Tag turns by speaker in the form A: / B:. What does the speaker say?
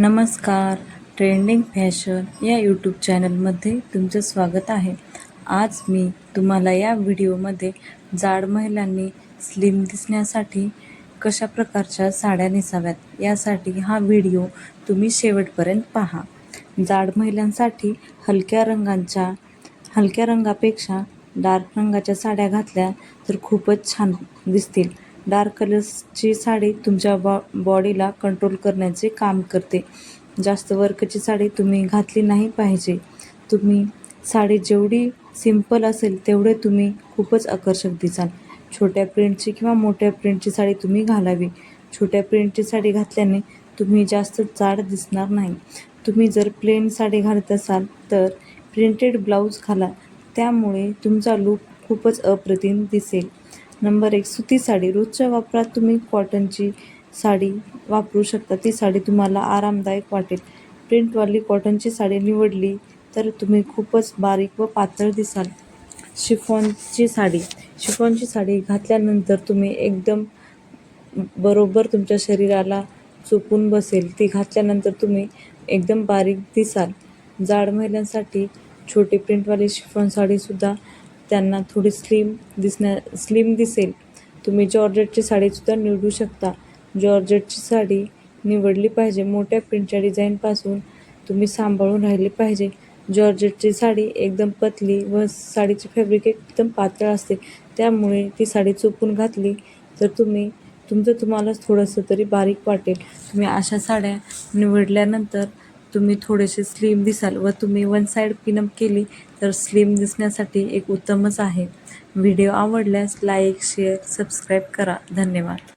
A: नमस्कार. Trending fashion या YouTube चॅनलमध्ये तुमचं स्वागत आहे. आज मी तुम्हाला या व्हिडिओमध्ये जाड महिलांनी स्लिम दिसण्यासाठी कशा प्रकारच्या साड्या नेसाव्यात यासाठी हा व्हिडिओ तुम्ही शेवटपर्यंत पहा. जाड महिलांसाठी हलक्या रंगांच्या हलक्या रंगापेक्षा डार्क रंगाच्या साड्या घातल्या तर खूपच छान दिसतील. डार्क कलर्सची साडी तुमच्या बॉ बॉडीला कंट्रोल करण्याचे काम करते. जास्त वर्कची साडी तुम्ही घातली नाही पाहिजे. तुम्ही साडी जेवढी सिंपल असेल तेवढे तुम्ही खूपच आकर्षक दिसाल. छोट्या प्रिंटची किंवा मोठ्या प्रिंटची साडी तुम्ही घालावी. छोट्या प्रिंटची साडी घातल्याने तुम्ही जास्त जाड दिसणार नाही. तुम्ही जर प्लेन साडी घालत असाल तर प्रिंटेड ब्लाऊज घाला. त्यामुळे तुमचा लूक खूपच अप्रतिम दिसेल. नंबर एक सुती साडी. रोजच्या वापरात तुम्ही कॉटनची साडी वापरू शकता. ती साडी तुम्हाला आरामदायक वाटेल. प्रिंटवाली कॉटनची साडी निवडली तर तुम्ही खूपच बारीक व पातळ दिसाल. शिफॉनची साडी. शिफॉनची साडी घातल्यानंतर तुम्ही एकदम बरोबर तुमच्या शरीराला चुकून बसेल. ती घातल्यानंतर तुम्ही एकदम बारीक दिसाल. जाड महिलांसाठी छोटी प्रिंटवाली शिफॉन साडीसुद्धा त्यांना थोडी स्लिम दिसण्या स्लिम दिसेल. तुम्ही जॉर्जेटची साडीसुद्धा निवडू शकता. जॉर्जेटची साडी निवडली पाहिजे. मोठ्या प्रिंटच्या डिझाईनपासून तुम्ही सांभाळून राहिले पाहिजे. जॉर्जेटची साडी एकदम पतली व साडीची फॅब्रिक एकदम पातळ असते. त्यामुळे ती साडी चुकून घातली तर तुम्ही तुमचं तुम्हालाच थोडंसं तरी बारीक वाटेल. तुम्ही अशा साड्या निवडल्यानंतर तुम्ही थोडेसे स्लिम दिसाल व तुम्ही वन साईड पिनअप केली तर स्लिम दिसण्यासाठी एक उत्तमच आहे. व्हिडिओ आवडल्यास लाईक शेअर सबस्क्राईब करा. धन्यवाद.